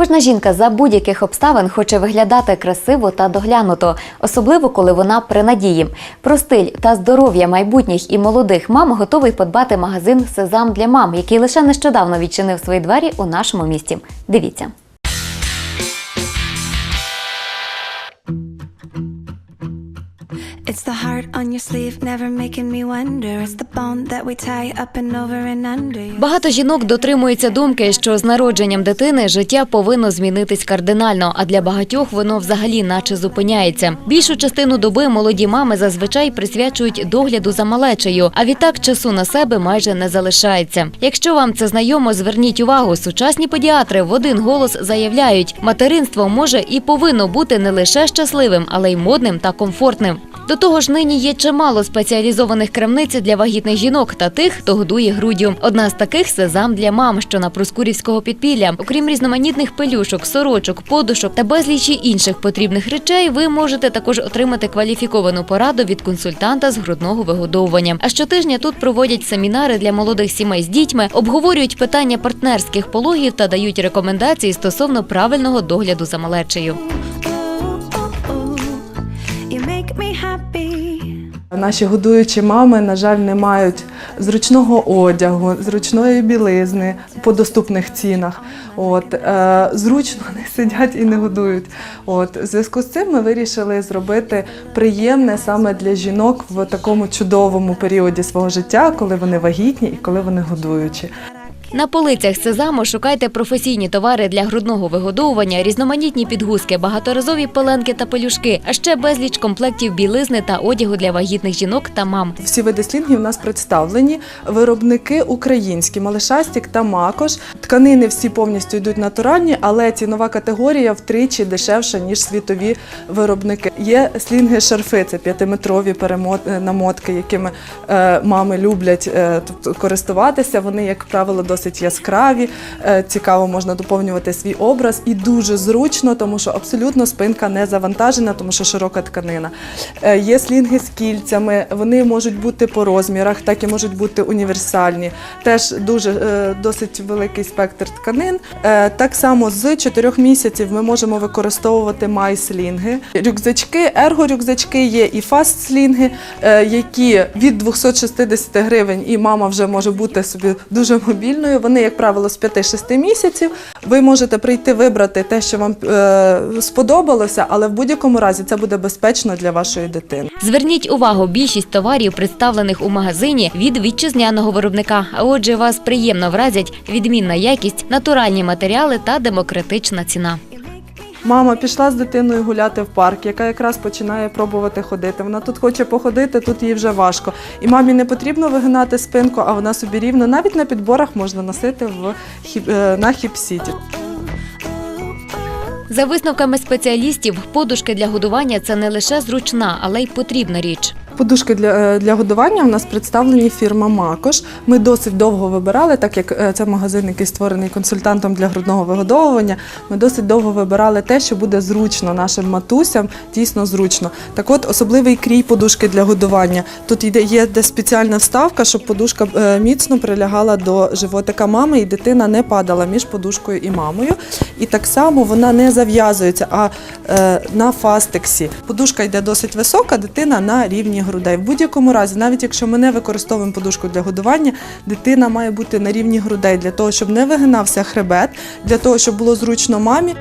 Кожна жінка за будь-яких обставин хоче виглядати красиво та доглянуто, особливо коли вона при надії. Про стиль та здоров'я майбутніх і молодих мам готовий подбати магазин Сезам для мам, який лише нещодавно відчинив свої двері у нашому місті. Дивіться. On your sleeve. Багато жінок дотримуються думки, що з народженням дитини життя повинно змінитись кардинально, а для багатьох воно взагалі наче зупиняється. Більшу частину доби молоді мами зазвичай присвячують догляду за малечею, а відтак часу на себе майже не залишається. Якщо вам це знайомо, зверніть увагу, сучасні педіатри в один голос заявляють, материнство може і повинно бути не лише щасливим, але й модним та комфортним. До того ж, нині є чимало спеціалізованих крамниць для вагітних жінок та тих, хто годує груддю. Одна з таких сезам для мам, що на Проскурівського підпілля. Окрім різноманітних пелюшок, сорочок, подушок та безлічі інших потрібних речей, ви можете також отримати кваліфіковану пораду від консультанта з грудного вигодовування. А щотижня тут проводять семінари для молодих сімей з дітьми, обговорюють питання партнерських пологів та дають рекомендації стосовно правильного догляду за малечею. Наші годуючі мами, на жаль, не мають зручного одягу, зручної білизни по доступних цінах. От, е, зручно не сидять і не годують. От, в зв'язку з цим ми вирішили зробити приємне саме для жінок в такому чудовому періоді свого життя, коли вони вагітні і коли вони годуючі. На полицях Сезаму шукайте професійні товари для грудного вигодовування, різноманітні підгузки, багаторазові пеленки та пелюшки, а ще безліч комплектів білизни та одягу для вагітних жінок та мам. Всі види слінгів у нас представлені. Виробники українські, Малишастік та Макош. Тканини всі повністю йдуть натуральні, але цінова категорія втричі дешевша, ніж світові виробники. Є слінги шарфи, це п'ятиметрові е, намотки, якими е, мами люблять е, користуватися. Вони, як правило, досить яскраві. Е, цікаво можна доповнювати свій образ і дуже зручно, тому що абсолютно спинка не завантажена, тому що широка тканина. Е, Є слінги з кільцями, вони можуть бути по розмірах, так і можуть бути універсальні. Теж дуже е, досить великий спектр тканин. Так само з 4 місяців ми можемо використовувати майслінги. Рюкзачки, ерго-рюкзачки є і фаст-слінги, які від 260 гривень, і мама вже може бути собі дуже мобільною. Вони, як правило, з 5-6 місяців. Ви можете прийти вибрати те, що вам е, сподобалося, але в будь-якому разі це буде безпечно для вашої дитини. Зверніть увагу, більшість товарів, представлених у магазині, від вітчизняного виробника. А отже, вас приємно вразять відмінна якість, натуральні матеріали та демократична ціна. Мама пішла з дитиною гуляти в парк, яка якраз починає пробувати ходити. Вона тут хоче походити, тут їй вже важко. І мамі не потрібно вигинати спинку, а вона собі рівно навіть на підборах можна носити в е, на хіп-сіті. За висновками спеціалістів, подушки для годування це не лише зручна, але й потрібна річ. Подушки для, е, для годування в нас представлені фірма Макош. Ми досить довго вибирали, так як е, це магазин, який створений консультантом для грудного вигодовування. Ми досить довго вибирали те, що буде зручно нашим матусям, дійсно зручно. Так от, особливий крій подушки для годування. Тут йде є де спеціальна вставка, щоб подушка е, міцно прилягала до животика мами, і дитина не падала між подушкою і мамою. І так само вона не зав'язується, а е, на фастексі. Подушка йде досить висока, дитина на рівні грудей. В будь-якому разі, навіть якщо ми не використовуємо подушку для годування, дитина має бути на рівні грудей для того, щоб не вигинався хребет, для того, щоб було зручно мамі.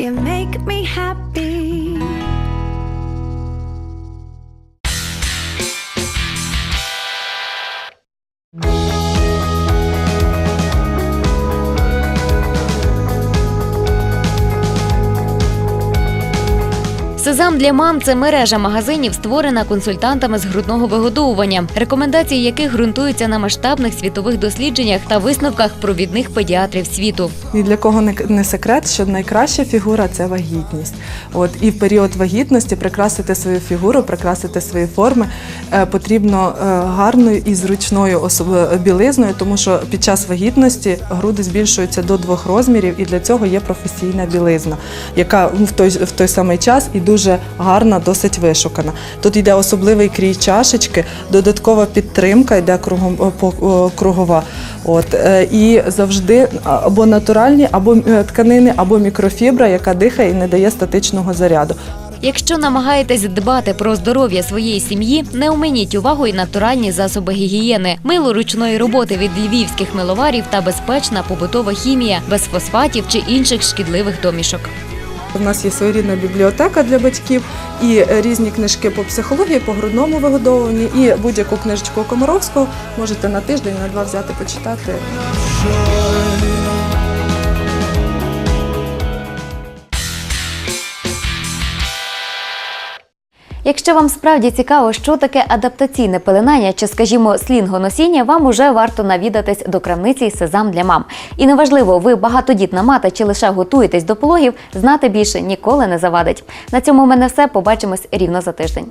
You make me happy. Сезам для мам це мережа магазинів, створена консультантами з грудного вигодовування, рекомендації яких ґрунтуються на масштабних світових дослідженнях та висновках провідних педіатрів світу. Ні для кого не, секрет, що найкраща фігура це вагітність. От і в період вагітності прикрасити свою фігуру, прикрасити свої форми е, потрібно е, гарною і зручною особ- білизною, тому що під час вагітності груди збільшуються до двох розмірів, і для цього є професійна білизна, яка в той в той самий час і дуже дуже гарна, досить вишукана. Тут йде особливий крій чашечки, додаткова підтримка йде кругом кругова. От е, і завжди або натуральні, або е, тканини, або мікрофібра, яка дихає і не дає статичного заряду. Якщо намагаєтесь дбати про здоров'я своєї сім'ї, не оминіть увагу і натуральні засоби гігієни, мило ручної роботи від львівських миловарів та безпечна побутова хімія без фосфатів чи інших шкідливих домішок. У нас є своєрідна бібліотека для батьків і різні книжки по психології, по грудному вигодовуванні, і будь-яку книжечку Комаровського можете на тиждень, на два взяти, почитати. Якщо вам справді цікаво, що таке адаптаційне пеленання чи, скажімо, слінгоносіння, вам уже варто навідатись до крамниці сезам для мам. І неважливо, ви багатодітна мати чи лише готуєтесь до пологів, знати більше ніколи не завадить. На цьому в мене все. Побачимось рівно за тиждень.